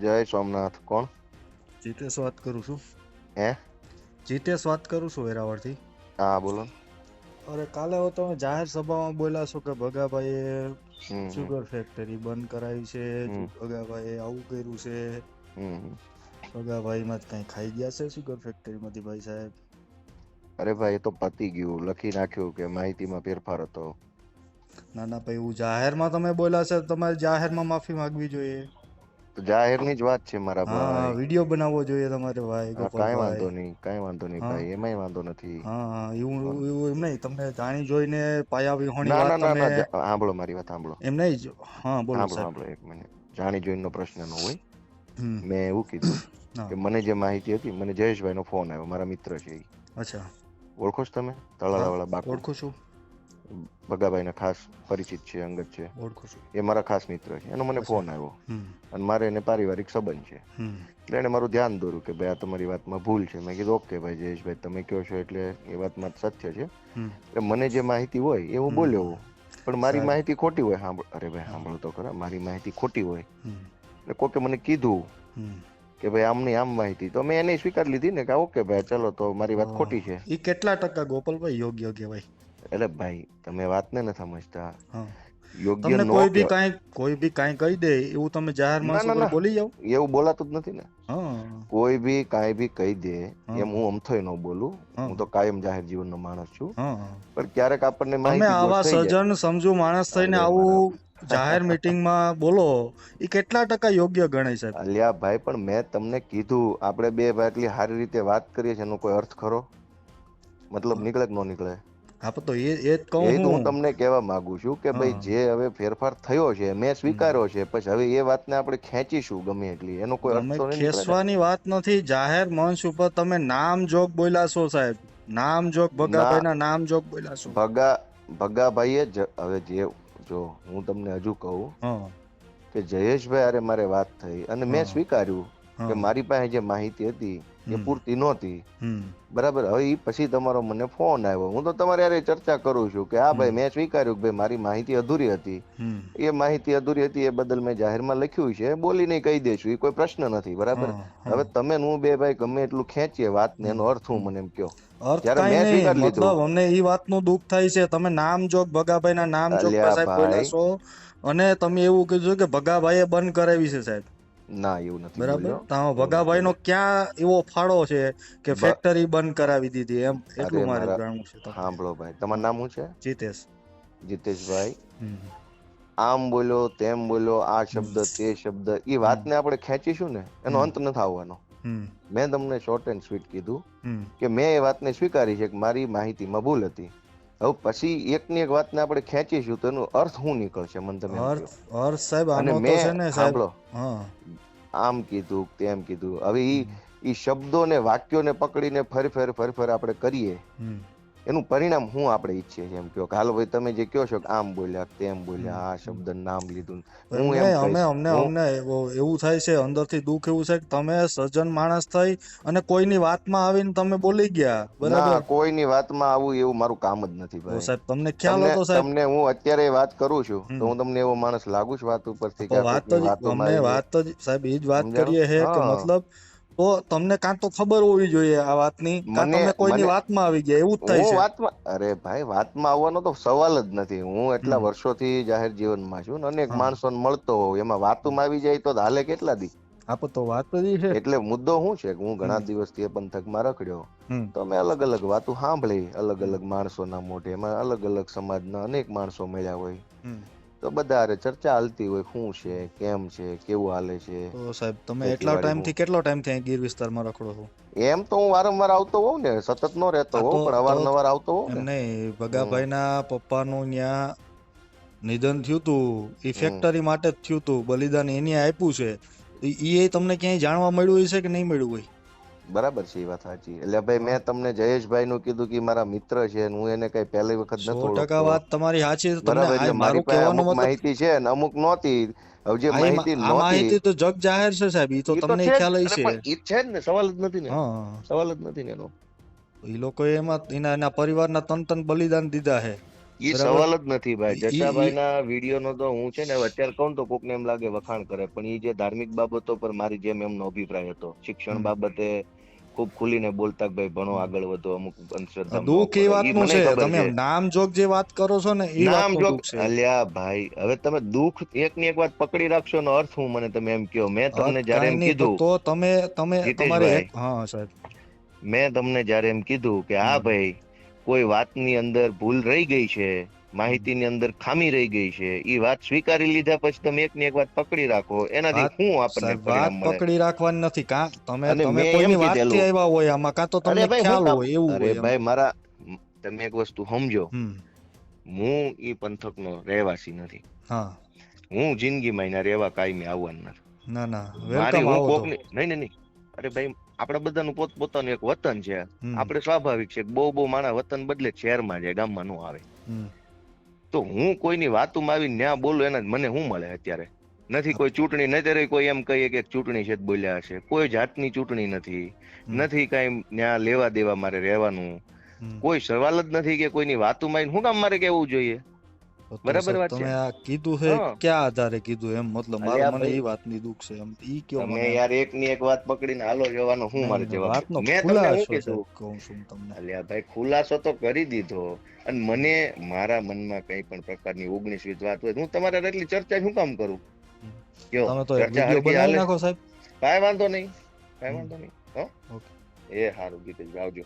જય સોમનાથ. કોણ? જીતેશ વાત કરું છું. હે? જીતેશ વાત કરું છું વેરાવળથી. હા બોલો. અરે કાલે હવે તમે જાહેર સભામાં બોલ્યા છો કે ભગાભાઈએ સુગર ફેક્ટરી બંધ કરાવી છે. ભગાભાઈએ આવું કર્યું છે. ભગાભાઈમાં જ કઈ ખાઈ ગયા છે સુગર ફેક્ટરીમાંથી ભાઈ સાહેબ? અરે ભાઈ એ તો પતી ગયું. લખી નાખ્યું કે માહિતીમાં ફેરફાર હતો. ના ના ભાઈ એવું જાહેરમાં તમે બોલ્યા છે તમારે જાહેરમાં માફી માંગવી જોઈએ. જાહેરની જ વાત છે મારા ભાઈ. વીડિયો બનાવવો જોઈએ તમારે ભાઈ હા, વાંધો નહીં કઈ વાંધો નહીં. ભાઈ એમાંય વાંધો નથી. હા હા એવું એવું એમ નહીં તમને જાણી જોઈને પાયા વિહોણી વાત તમે સાંભળો મારી વાત સાંભળો. એમ નહીં જ- હા બોલો સાંભળો સાહેબ. સાંભળો એક મિનિટ. જાણી જોઈનો પ્રશ્ન ન હોય. મેં એવું કીધું કે મને જે માહિતી હતી મને જયેશભાઈનો ફોન આવ્યો મારા મિત્ર છે. અચ્છા. ઓળખો છો તમે? તળાલાવાળા બાપુ? ઓળખું છું. ભગાભાઈના ખાસ પરિચિત છે અંગત છે. એ મારા ખાસ મિત્ર છે. એનો મને ફોન આવ્યો. અને મારે એને પારિવારિક સંબંધ છે. એટલે એને મારું ધ્યાન દોર્યું કે ભાઈ આ તમારી વાતમાં ભૂલ છે. મેં કીધું ઓકે ભાઈ જયેશભાઈ તમે કહો છો એટલે એ વાતમાં સત્ય છે. એટલે મને જે માહિતી હોય એ હું બોલ્યો. પણ મારી માહિતી ખોટી હોય સાંભળ. અરે ભાઈ સાંભળો તો ખરા. મારી માહિતી ખોટી હોય. એટલે કોકે મને કીધું કે ભાઈ આમની આમ માહિતી. તો મેં એને સ્વીકાર લીધી ને કે ઓકે ભાઈ ચલો તો મારી વાત ખોટી છે. એ કેટલા ટકા ગોપાલભાઈ યોગ્ય કહેવાય એટલે ભાઈ તમે વાતને નથી સમજતા. યોગ્ય તમને નો કોઈ બી કાઈ કોઈ બી કાઈ કહી દે એવું તમે જાહેરમાં ના, ના. બોલી જાવ એવું બોલાતું જ નથી ને. કોઈ બી કાઈ બી કહી દે એમ હું અમથોય ન બોલું. હું. તો કાયમ જાહેર જીવનનો માણસ છું. પણ ક્યારેક આપણને માહિતી આવા. સજ્જન સમજુ માણસ થઈને આવું જાહેર મીટિંગમાં બોલો એ કેટલા ટકા યોગ્ય ગણાય છે? અલ્યા ભાઈ પણ મેં તમને કીધું આપણે બે ભાઈ એટલી સારી રીતે વાત કરીએ છીએ એનો કોઈ અર્થ ખરો? મતલબ નીકળે કે ન નીકળે? હા તો એ એ કહું એ હું. તમને કહેવા માંગુ છું કે ભાઈ જે હવે ફેરફાર થયો છે મેં સ્વીકાર્યો છે પછી હવે એ વાતને આપણે ખેંચીશું ગમે એટલી. એનો કોઈ અર્થ નહીં નીકળે વાત નથી. જાહેર મંચ ઉપર તમે નામ જોગ બોલ્યા છો સાહેબ. નામ જોગ ભગાભાઈના નામ જોગ બોલ્યા છો. ભગા ભગાભાઈએ હવે જે જો હું તમને હજુ કહું કે જયેશભાઈ અરે મારે વાત થઈ અને મેં સ્વીકાર્યું. કે મારી પાસે જે માહિતી હતી એ. પૂરતી નહોતી. બરાબર? હવે પછી તમારો મને ફોન આવ્યો. હું તો તમારે યારે ચર્ચા કરું છું કે હા ભાઈ. મેં સ્વીકાર્યું કે ભાઈ મારી માહિતી અધૂરી હતી. એ માહિતી અધૂરી હતી એ બદલ મેં જાહેરમાં લખ્યું છે. બોલીને કહી દેશું. એ કોઈ પ્રશ્ન નથી બરાબર. હવે તમે હું બે ભાઈ ગમે એટલું ખેંચીએ વાત ને એનો અર્થ હું મને એમ કયો. અર્થ કાંઈ નહીં મતલબ અમને એ વાતનું દુઃખ થાય છે. તમે નામ જોગ ભગાભાઈના નામ જોગ સાહેબ બોલ્યા છો. અને તમે એવું કીધું કે ભગાભાઈએ બંધ કરાવી છે સાહેબ. ના એવું નથી બરાબર? બોલ્યો. તો ભગાભાઈનો ક્યાં એવો ફાળો છે કે ફેક્ટરી બંધ કરાવી દીધી એમ? એટલું મારે જાણવું છે. સાંભળો ભાઈ તમારું નામ શું છે? જીતેશ. જીતેશભાઈ. આમ બોલ્યો તેમ બોલ્યો આ શબ્દ તે શબ્દ એ વાતને આપણે ખેંચીશું ને એનો અંત નથી આવવાનો. મેં તમને શોર્ટ એન્ડ સ્વીટ કીધું. કે મેં એ વાતને સ્વીકારી છે કે મારી માહિતીમાં ભૂલ હતી. હવે પછી એકની એક વાતને આપણે ખેંચીશું તો એનો અર્થ શું નીકળશે? મને તમે અર્થ અર્થ સાહેબ અને આનો તો છે મેં ને સાહેબ સાંભળો. આમ કીધું તેમ કીધું. હવે ઈ ઈ શબ્દોને વાક્યોને પકડીને ફરી ફર ફરી ફર આપણે કરીએ. એનું પરિણામ શું આપણે ઈચ્છીએ છીએ એમ કયો કે હાલો ભાઈ તમે જે કહો છો કે આમ બોલ્યા તેમ બોલ્યા આ શબ્દ નામ લીધું. હું એમ અમે અમને અમને એવું થાય છે અંદરથી દુઃખ એવું છે કે તમે સજ્જન માણસ થઈ અને કોઈની વાતમાં આવીને તમે બોલી ગયા બરાબર? કોઈની વાતમાં આવું એવું મારું કામ જ નથી ભાઈ. સાહેબ તમને ખ્યાલ હતો સાહેબ? તમને હું અત્યારે વાત કરું છું તો હું તમને એવો માણસ લાગુ છું વાત ઉપરથી કે વાત તો અમને વાત તો સાહેબ એ જ વાત કરીએ છે કે મતલબ તો તમને કાં તો ખબર હોવી જોઈએ આ વાતની? કાં તમે કોઈની વાતમાં આવી ગયા? એવું જ થાય છે. વાતમાં અરે ભાઈ વાતમાં આવવાનો તો સવાલ જ નથી. હું એટલા વર્ષોથી જાહેર જીવનમાં છું અનેક માણસોને મળતો હોઉં. એમાં વાતમાં આવી જાય તો હાલે કેટલા દી? આપ તો વાત જ છે. એટલે મુદ્દો શું છે કે હું ઘણા. દિવસથી એ પંથકમાં રખડ્યો. તો અમે અલગ અલગ વાતો સાંભળી. અલગ અલગ માણસોના મોઢે એમાં અલગ અલગ સમાજના અનેક માણસો મળ્યા હોય. તો બધા ચર્ચા હાલતી હોય શું છે કેમ છે કેવું હાલે છે. તો સાહેબ તમે એટલા ટાઈમથી કેટલો ટાઈમથી અહીં ગીર વિસ્તારમાં રખડો છો? એમ તો હું વારંવાર આવતો હોઉં ને સતત નો રહેતો હોઉં પણ અવારનવાર આવતો હોઉં ને. નહીં ભગાભાઈના પપ્પાનું ત્યાં નિધન થયું તું એ ફેક્ટરી માટે જ થયું તું બલિદાન એને આપ્યું છે. એ તમને ક્યાંય જાણવા મળ્યું હશે કે નહીં મળ્યું હોય? બરાબર છે એ વાત સાચી. એટલે ભાઈ મેં તમને જયેશભાઈ નું કીધું કે મારા મિત્ર છે હું એને કઈ પહેલી વખત ટકા ઓળખતો. વાત તમારી સાચી છે. બરાબર એટલે મારી પાસે અમુક માહિતી છે ને અમુક નહોતી. હવે જે માહિતી નહોતી. માહિતી તો જગ જાહેર છે સાહેબ એ તો તમને ખ્યાલ છે. જ છે જ ને સવાલ જ નથી ને. સવાલ જ નથી ને એનો. એ લોકો એમાં એના એના પરિવારના તન તન બલિદાન દીધા છે. એ સવાલ જ નથી ભાઈ. જટાભાઈ ના વીડિયો નો તો હું છે ને અત્યારે કહું તો કોકને એમ લાગે વખાણ કરે. પણ એ જે ધાર્મિક બાબતો પર મારી જેમ એમનો અભિપ્રાય હતો. શિક્ષણ બાબતે ખૂબ ખુલીને બોલતા કે ભાઈ ભણો આગળ વધો અમુક અંધશ્રદ્ધા દુઃખ એ વાતનું છે. તમે નામ જોગ જે વાત કરો છો ને એ નામ વાતનું જો દુઃખ છે. અલ્યા ભાઈ હવે તમે દુઃખ એક ની એક વાત પકડી રાખશો નો અર્થ હું મને તમે એમ કહો. મેં તમને જ્યારે એમ કીધું તો તમે તમે તમારે હા સાહેબ. મેં તમને જયારે એમ કીધું કે આ ભાઈ કોઈ વાતની અંદર ભૂલ રહી ગઈ છે માહિતીની અંદર ખામી રહી ગઈ છે. ઈ વાત સ્વીકારી લીધા પછી તમે એક ની એક વાત પકડી રાખો. એનાથી શું આપણને વાત પકડી રાખવાની નથી. કા તમે તમે કોઈની વાતથી. આવ્યા હોય આમાં કા તો તમને હું ખ્યાલ હોય એવું અરે ભાઈ મારા તમે એક વસ્તુ સમજો. હું એ પંથકનો રહેવાસી નથી. હા. હું જિંદગીમાં એના રહેવા કાયમી આવવાનું નથી. ના ના. મારી હું કોકની નહીં નહીં અરે ભાઈ આપણા બધાનું પોત પોતાનું એક વતન છે. આપણે સ્વાભાવિક છે બહુ બહુ માણસ વતન બદલે શહેરમાં જાય ગામમાં નો આવે. તો હું કોઈની વાતોમાં આવી ન્યા બોલું એના મને શું મળે અત્યારે? નથી કોઈ ચૂંટણી નથી કોઈ એમ કહીએ કે ચૂંટણી છે બોલ્યા હશે. કોઈ જાતની ચૂંટણી નથી. નથી કઈ ન્યા લેવા દેવા મારે રહેવાનું. કોઈ સવાલ જ નથી કે કોઈની વાતોમાં શું કામ મારે કેવું જોઈએ? બરાબર વાત. તમે આ કીધું છે ક્યાં આધારે કીધું એમ? મતલબ મારે મને એ વાતની દુઃખ છે એમ. ઈ કયો મને યાર એક ની એક વાત પકડીને હાલો જવાનો હું મારે જવાબ વાતનો ખુલાસો કહું છું તમને. અલ્યા ભાઈ ખુલાસો તો કરી દીધો. અને મને મારા મનમાં કઈ પણ પ્રકારની ઓગણીસ વીસ વાત હોય હું તમારે એટલી ચર્ચા શું કામ કરું? કયો? તમે તો વીડિયો બનાવી નાખો સાહેબ. કાઈ વાંધો નહીં. કાઈ વાંધો નહીં. હો? ઓકે. એ સારું ગીતેશ આવજો.